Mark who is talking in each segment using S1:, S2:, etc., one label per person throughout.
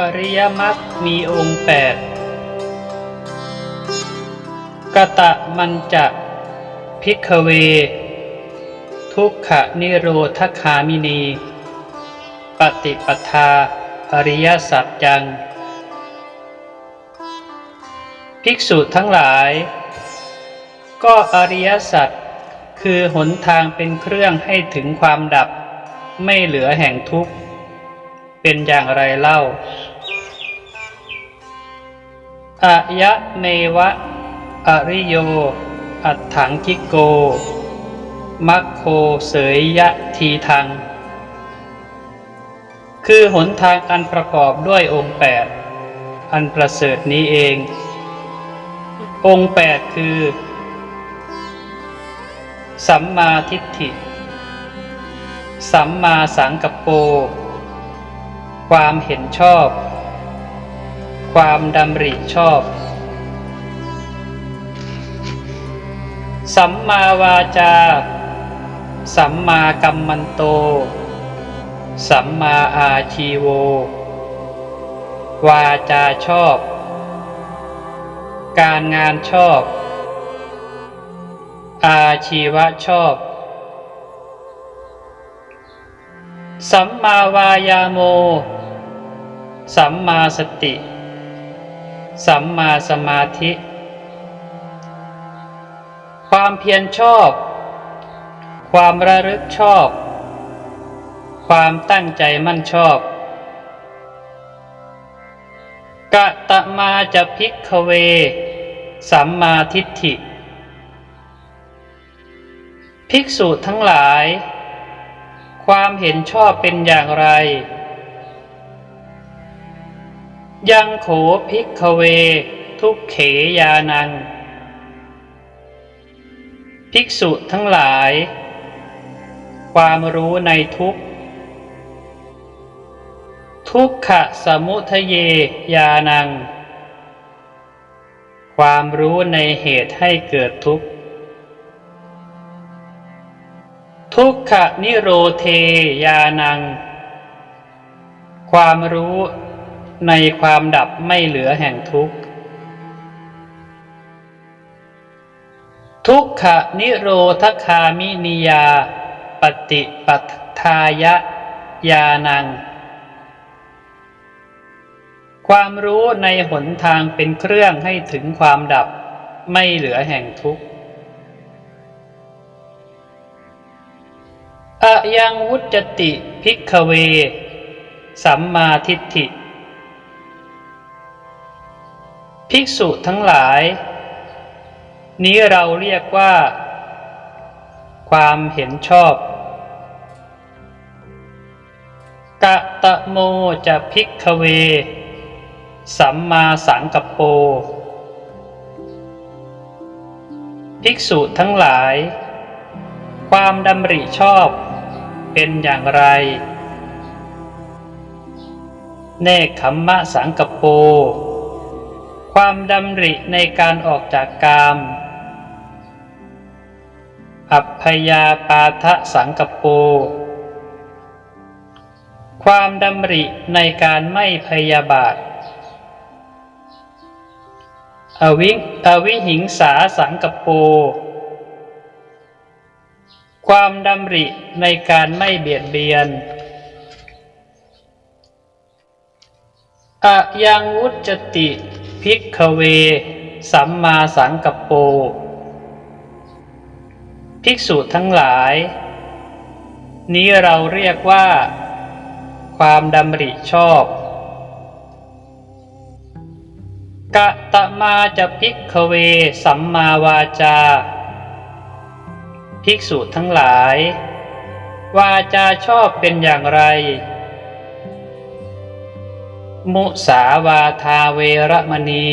S1: อริยมรรคมีองค์แปดกตะมันจะพิกเว ทุกขนิโรธคามินี ปฏิปทาอริยสัจจัง ภิกษุทั้งหลาย ก็อริยสัจคือหนทางเป็นเครื่องให้ถึงความดับ ไม่เหลือแห่งทุกข์ เป็นอย่างไรเล่าอายะเมวะ อริโย อัตถังคิโก มัคโคเสยยะทีทัง คือหนทางอันประกอบด้วยองค์แปดอันประเสริฐนี้เอง องค์แปดคือ สัมมาทิฏฐิ สัมมาสังกัปโป ความเห็นชอบ ความดำริชอบ สัมมาวาจา สัมมากัมมันโต สัมมาอาชีโว วาจาชอบ การงานชอบ อาชีวะชอบสัมมาวายาโม สัมมาสติ สัมมาสมาธิ ความเพียรชอบ ความระลึกชอบ ความตั้งใจมั่นชอบกะตะมาจะพิกเว สัมมาทิฏฐิ ภิกษุทั้งหลาย ความเห็นชอบเป็นอย่างไร ยังโขภิกขเว ทุกเขยานัง ภิกษุทั้งหลาย ความรู้ในทุกทุกขะสมุทเยยานัง ความรู้ในเหตุให้เกิดทุกข์ ทุกขะนิโรเทยานัง ความรู้ ในความดับไม่เหลือแห่งทุกข์ ทุกขนิโรธคามินิยา ปฏิปัฏฐายะยานัง ความรู้ในหนทางเป็นเครื่องให้ถึงความดับไม่เหลือแห่งทุกข์อะยังวุจติพิกขเว สัมมาทิฏฐิ ภิกษุทั้งหลาย นี้เราเรียกว่า ความเห็นชอบกะตะโมจะพิกขเว สัมมาสังกปโป ภิกษุทั้งหลาย ความดำริชอบเป็นอย่างไร เนคขมมะสังกปโป ความดำริในการออกจากกาม อัพพยาปาทะสังกปโปความดำริในการไม่พยาบาท อวิอวิหิงสาสังกปโปความดำริในการไม่เบียดเบียนอะยังวุจติ พิกขเว สัมมาสังกปโป ภิกษุทั้งหลาย นี้เราเรียกว่า ความดำริชอบกะตะมาจะพิกขเว สัมมาวาจา ภิกษุทั้งหลาย วาจาชอบเป็นอย่างไร มุสาวาทาเวรมณี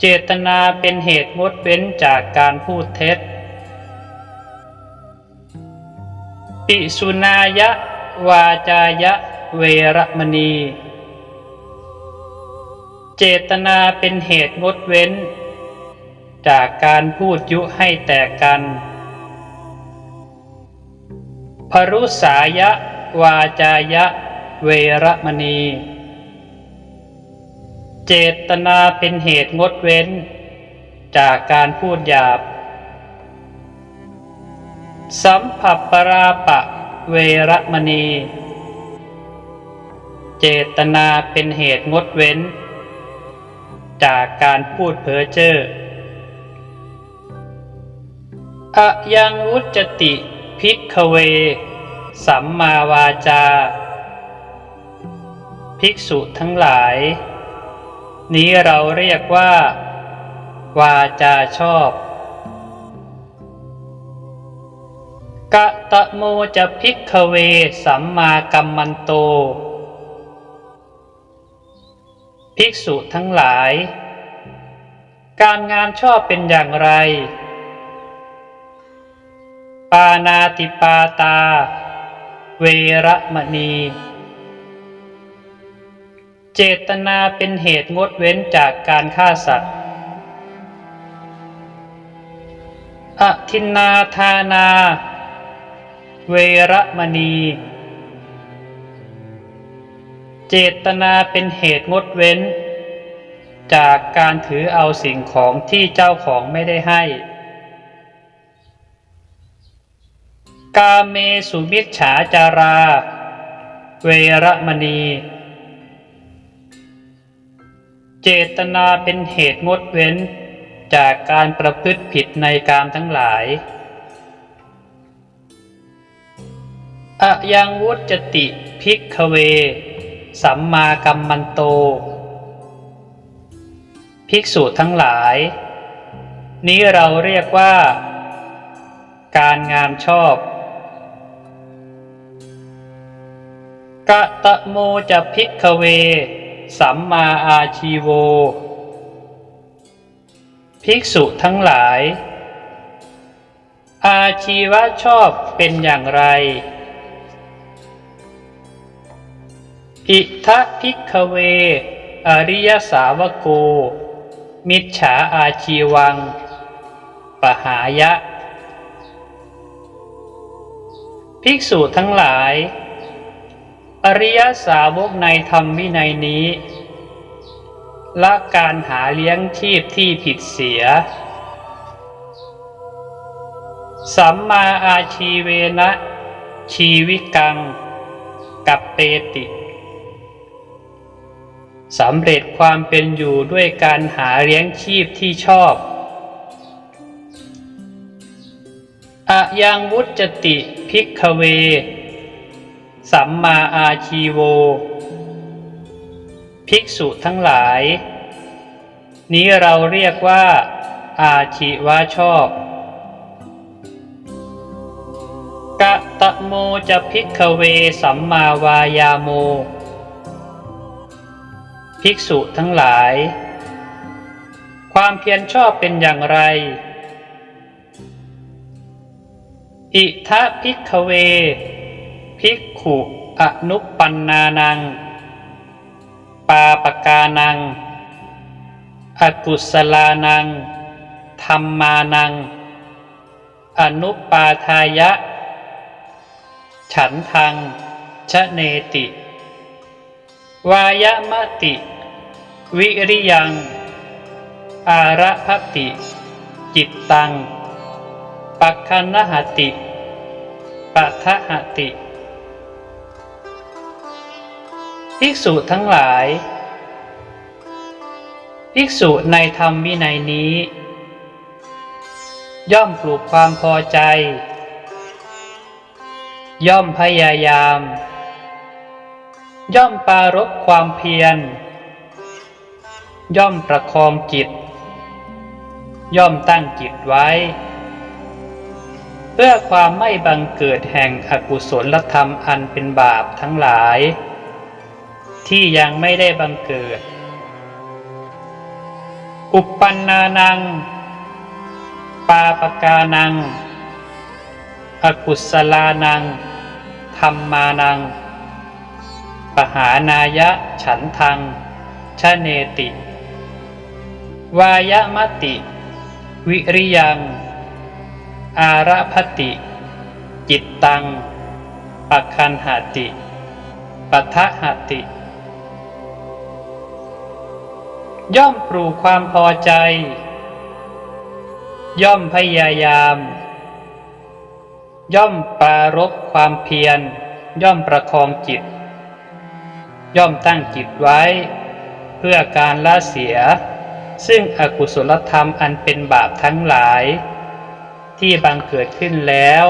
S1: เจตนาเป็นเหตุงดเว้นจากการพูดเท็จ ปิสุนายะ วาจายะ เวรมณี เจตนาเป็นเหตุงดเว้น จากการพูดยุให้แตกกัน พรุสายะ วาจายะ เวรมณี เจตนาเป็นเหตุงดเว้น จากการพูดหยาบ สัมผัสปราปะเวรมณี เจตนาเป็นเหตุงดเว้น จากการพูดเพ้อเจ้ออะยังวุจติพิกเว สัมมาวาจา ภิกษุทั้งหลาย นี้เราเรียกว่า วาจาชอบกะตะโมจะพิกเวสัมมากัมมันโต ภิกษุทั้งหลาย การงานชอบเป็นอย่างไร ปานาติปาตา เวระมณี เจตนาเป็นเหตุงดเว้นจากการฆ่าสัตว์ อทินนาทานา เวระมณี เจตนาเป็นเหตุงดเว้น จากการถือเอาสิ่งของที่เจ้าของไม่ได้ให้ กาเมสุมิจฉาจารา เวระมณี เจตนาเป็นเหตุงดเว้นจากการประพฤติผิดในกามทั้งหลายอะยังวุจติพิกขเว สัมมากัมมันโต ภิกษุทั้งหลาย นี้เราเรียกว่า การงานชอบกะตะโมจะพิกขเว สัมมาอาชีโว ภิกษุทั้งหลาย อาชีวะชอบเป็นอย่างไร อิทะพิกขเว อริยสาวโก มิจฉาอาชีวัง ปหายะ ภิกษุทั้งหลาย อริยสาวกในธรรมวินัยนี้ละการหาเลี้ยงชีพที่ผิดเสีย สัมมาอาชีเวนะ ชีวิกัง กับเปติสำเร็จความเป็นอยู่ด้วยการหาเลี้ยงชีพที่ชอบอะยังวุจติพิกขเว สัมมาอาชีโว ภิกษุทั้งหลาย นี้เราเรียกว่า อาชีวะชอบกะตะโมจะพิกขเวสัมมาวายาโม ภิกษุทั้งหลาย ความเพียรชอบเป็นอย่างไร อิทะพิกขเว ภิกขุอนุปันนานัง ปาปกานัง อกุศลานัง ธรรมานัง อนุปาทายะ ฉันทัง ชะเนติ วายมติ วิริยัง อาระพติ จิตตัง ปักคันหติปัทะหติ ภิกษุทั้งหลาย ภิกษุในธรรมวินัยนี้ ย่อมปลูกความพอใจ ย่อมพยายาม ย่อมปรารบความเพียร ย่อมประคองจิต ย่อมตั้งจิตไว้ เพื่อความไม่บังเกิดแห่งอกุศลธรรมอันเป็นบาปทั้งหลาย ที่ยังไม่ได้บังเกิด อุปปันนานัง ปาปกานัง อกุศลานัง ธรรมานัง ปหานายะฉันทังชะเนติ วายมติ วิริยัง อาระพติ จิตตัง ปักคันหาติ ปัทหติ ย่อมปลูกความพอใจ ย่อมพยายาม ย่อมปรารบความเพียร ย่อมประคองจิต ย่อมตั้งจิตไว้ เพื่อการละเสีย ซึ่งอกุศลธรรมอันเป็นบาปทั้งหลาย ที่บังเกิดขึ้นแล้ว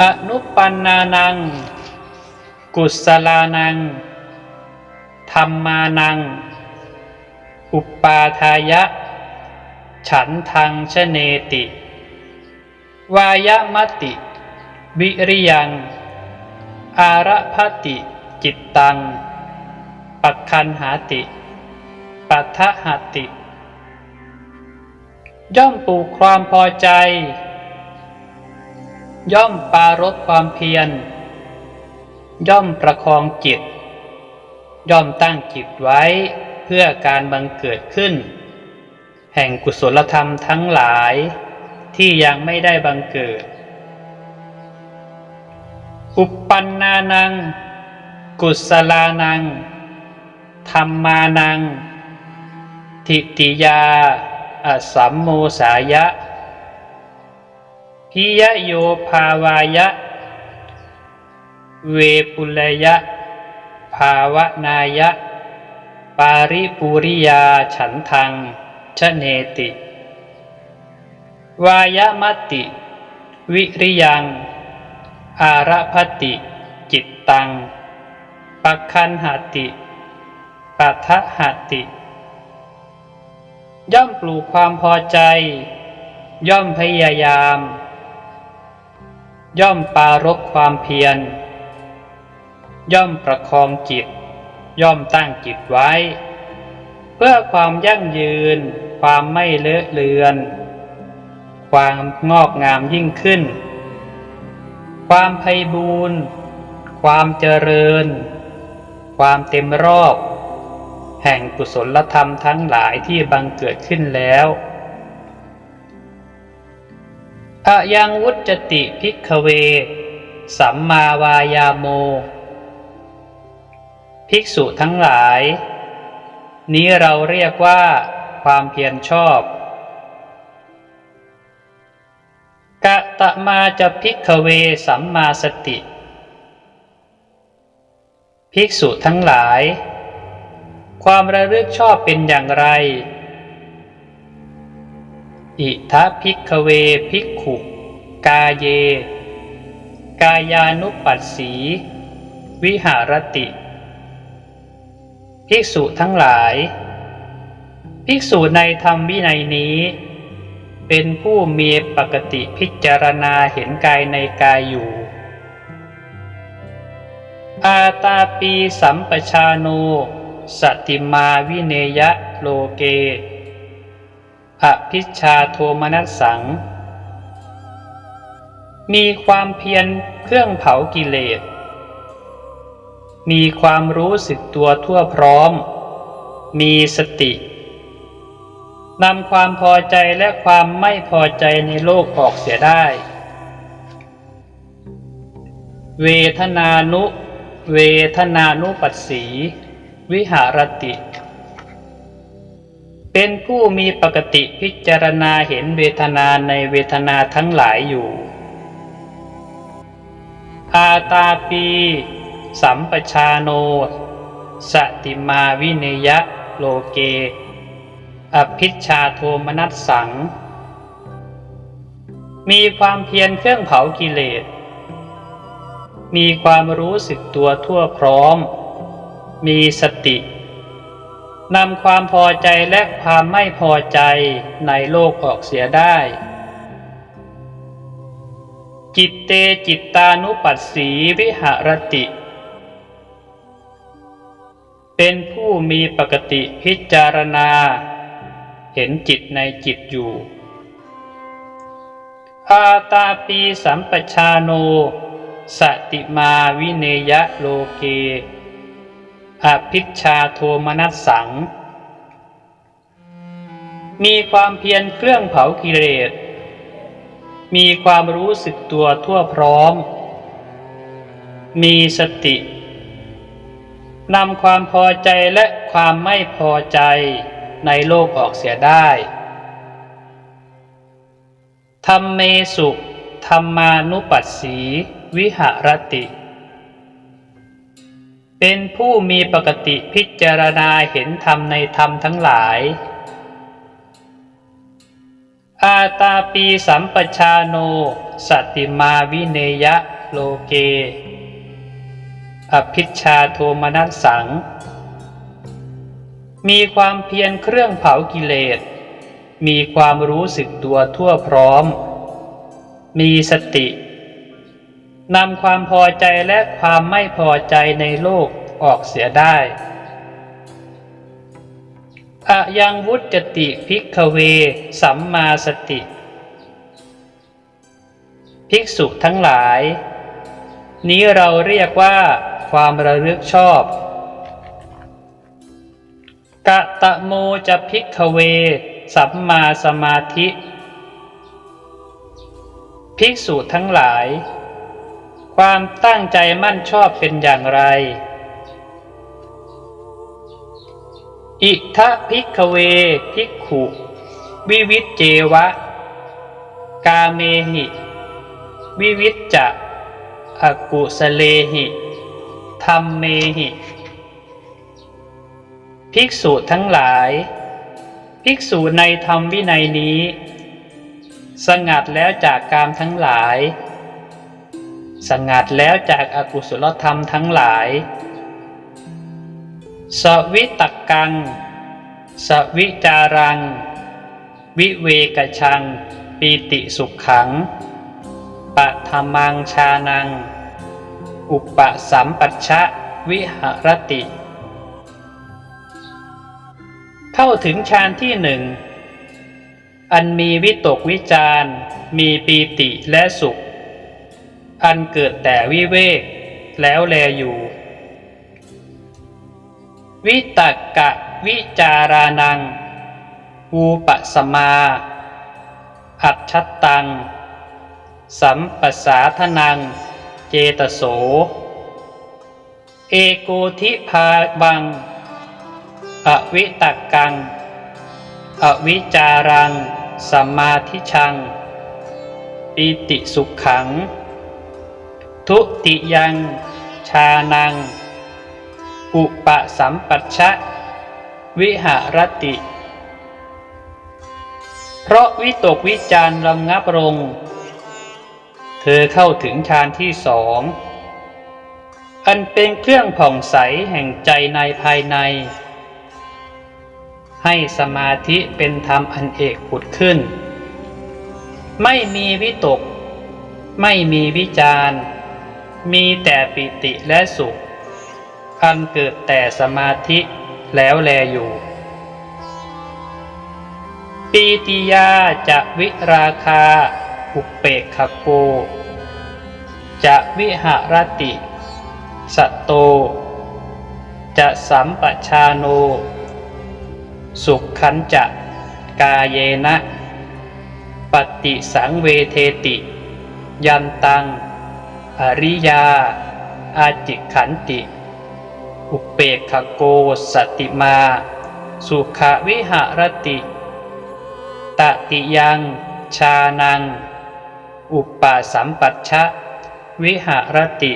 S1: อนุปันนานัง กุศลานัง ธรรมานัง อุปปาทายะ ฉันทังชเนติ วายมติ วิริยัง อาระพติ จิตตัง ปักคันหาติ ปัทะหติ ย่อมปลูกความพอใจ ย่อมปรารบความเพียร ย่อมประคองจิต ย่อมตั้งจิตไว้เพื่อการบังเกิดขึ้น แห่งกุศลธรรมทั้งหลายที่ยังไม่ได้บังเกิด อุปปันนานัง กุศลานัง ธรรมานัง ทิติยาอสัมโมสายะ พิยโยภาวายะ เวปุลยะ ภาวนายะ ปาริปุริยาฉันทังชเนติ วายมติ วิริยัง อาระพติ จิตตังปักคันหติปัทะหติ ย่อมปลูกความพอใจ ย่อมพยายาม ย่อมปรารบความเพียร ย่อมประคองจิต ย่อมตั้งจิตไว้ เพื่อความยั่งยืน ความไม่เลอะเลือน ความงอกงามยิ่งขึ้น ความไพบูรณ์ความเจริญ ความเต็มรอบ แห่งกุศลธรรมทั้งหลายที่บังเกิดขึ้นแล้วอะยังวุจติพิกขเว สัมมาวายาโม ภิกษุทั้งหลาย นี้เราเรียกว่า ความเพียรชอบกะตะมาจะพิกขเวสัมมาสติ ภิกษุทั้งหลาย ความระลึกชอบเป็นอย่างไร อิทะพิกขเวภิกขุ กาเย กายานุปัสสี วิหารติ ภิกษุทั้งหลาย ภิกษุในธรรมวินัยนี้ เป็นผู้มีปกติพิจารณาเห็นกายในกายอยู่ อาตาปีสัมปชาโนสติมาวิเนยะโลเกอภิชชาโทมนัสสัง มีความเพียรเครื่องเผากิเลส มีความรู้สึกตัวทั่วพร้อม มีสตินำความพอใจและความไม่พอใจในโลกออกเสียได้ เวทนานุ เวทนานุปัสสี วิหารติ เป็นผู้มีปกติพิจารณาเห็นเวทนาในเวทนาทั้งหลายอยู่ อาตาปี สัมปชาโน สติมาวิเนยะโลเก อภิชาโทมนัสสัง มีความเพียรเครื่องเผากิเลส มีความรู้สึกตัวทั่วพร้อม มีสตินำความพอใจและความไม่พอใจในโลกออกเสียได้ จิตเตจิตตานุปัสสีวิหรติ เป็นผู้มีปกติพิจารณา เห็นจิตในจิตอยู่อาตาปีสัมปชาโน สติมาวิเนยะโลเกอภิชาโทมนัสสัง มีความเพียรเครื่องเผากิเลส มีความรู้สึกตัวทั่วพร้อม มีสติ นำความพอใจและความไม่พอใจในโลกออกเสียได้ธรรมเมสุธรรมานุปัสสี วิหรติ เป็นผู้มีปกติพิจารณาเห็นธรรมในธรรมทั้งหลาย อาตาปีสัมปชาโน สติมาวิเนยะโลเก อภิชาโทมนัสสัง มีความเพียรเครื่องเผากิเลส มีความรู้สึกตัวทั่วพร้อม มีสตินำความพอใจและความไม่พอใจในโลกออกเสียได้อะยังวุจติภิกขเว สัมมาสติ ภิกษุทั้งหลาย นี้เราเรียกว่า ความระลึกชอบกะตะโมจะภิกเว สัมมาสมาธิ ภิกษุทั้งหลาย ความตั้งใจมั่นชอบเป็นอย่างไร อิทะภิกเวภิกขุ วิวิจเจวะ กาเมหิ วิวิจจะอกุสเลหิ ธรรมเมหิ ภิกษุทั้งหลาย ภิกษุในธรรมวินัยนี้ สงัดแล้วจากกามทั้งหลาย สงัดแล้วจากอากุศลธรรมทั้งหลาย สวิตกกัง สวิจารัง วิเวกชัง ปีติสุขขังปะธรรมังชานัง อุปสัมปัชชะวิหรติ เข้าถึงฌานที่หนึ่ง อันมีวิตกวิจารมีปีติและสุข อันเกิดแต่วิเวก แล้วแลอยู่ วิตกกะวิจารานังวูปสมาอัจฉตัง สัมปสาทนัง เจตโส เอโกทิภาบัง อวิตักกัง อวิจารัง สัมมาทิชัง ปิติสุขขัง ทุติยัง ชานัง อุปสัมปัชชะ วิหารติ เพราะวิตกวิจารระงับลง เธอเข้าถึงฌานที่สองอันเป็นเครื่องผ่องใสแห่งใจในภายใน ให้สมาธิเป็นธรรมอันเอกผุดขึ้น ไม่มีวิตก ไม่มีวิจารมีแต่ปิติและสุข อันเกิดแต่สมาธิแล้วแลอยู่ ปีติยาจะวิราคา อุเปกขโก จะวิหารติ สัตโต จะสัมปชาโน สุขขันจะกาเยนะ ปฏิสังเวเทติ ยันตัง อริยา อาจิขันติ อุเปกขโกสติมา สุขวิหารติ ตติยังชานัง อุปปาสัมปัชชะ วิหารติ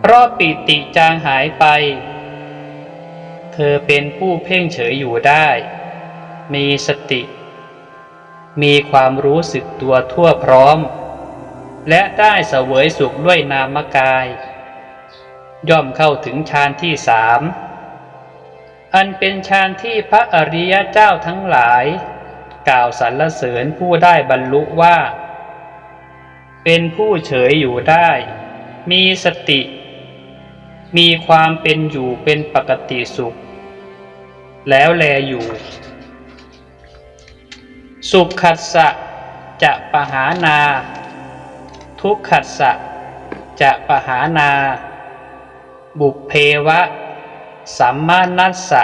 S1: เพราะปิติจางหายไป เธอเป็นผู้เพ่งเฉยอยู่ได้ มีสติ มีความรู้สึกตัวทั่วพร้อม และได้เสวยสุขด้วยนามกาย ย่อมเข้าถึงฌานที่สามอันเป็นฌานที่พระอริยเจ้าทั้งหลาย กล่าวสรรเสริญผู้ได้บรรลุว่า เป็นผู้เฉยอยู่ได้ มีสติ มีความเป็นอยู่เป็นปกติสุข แล้วแลอยู่ สุขขัสสะจะปหานา ทุกขัสสะจะปหานา บุพเพวะ สัมมานัสสะ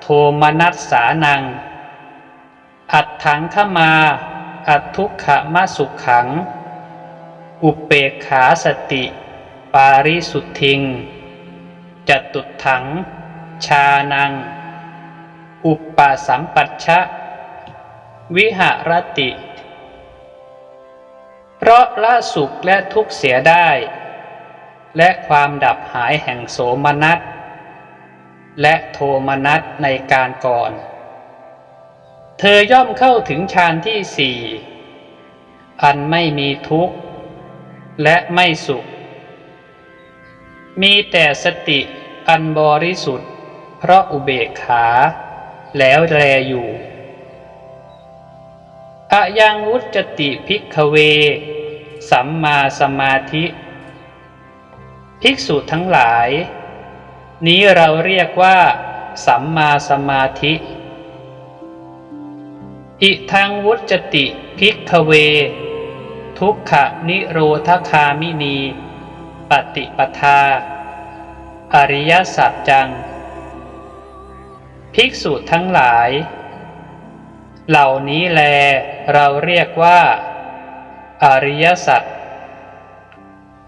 S1: โทมนัสสานัง อัดถังขมา อัดทุกขมาสุขขัง อุเปกขาสติ ปาริสุทธิงจตุถัง ชานัง อุปปสัมปัชชะ วิหรติ เพราะละสุขและทุกเสียได้ และความดับหายแห่งโสมนัสและโทมนัสในการก่อน ธอย่อมเข้าถึงฌานที่สี่อันไม่มีทุกข์ และไม่สุข มีแต่สติอันบริสุทธิ์ เพราะอุเบกขา แล้วแลอยู่อะยังวุจติภิกขเว สัมมาสมาธิ ภิกษุทั้งหลาย นี้เราเรียกว่า สัมมาสมาธิ อิทังวุจติภิกขเว ทุกขนิโรธคามินี ปฏิปทา อริยสัจจัง ภิกษุทั้งหลาย เหล่านี้แลเราเรียกว่า อริยสัจ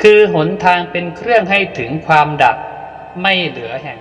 S1: คือหนทางเป็นเครื่องให้ถึงความดับไม่เหลือแห่ง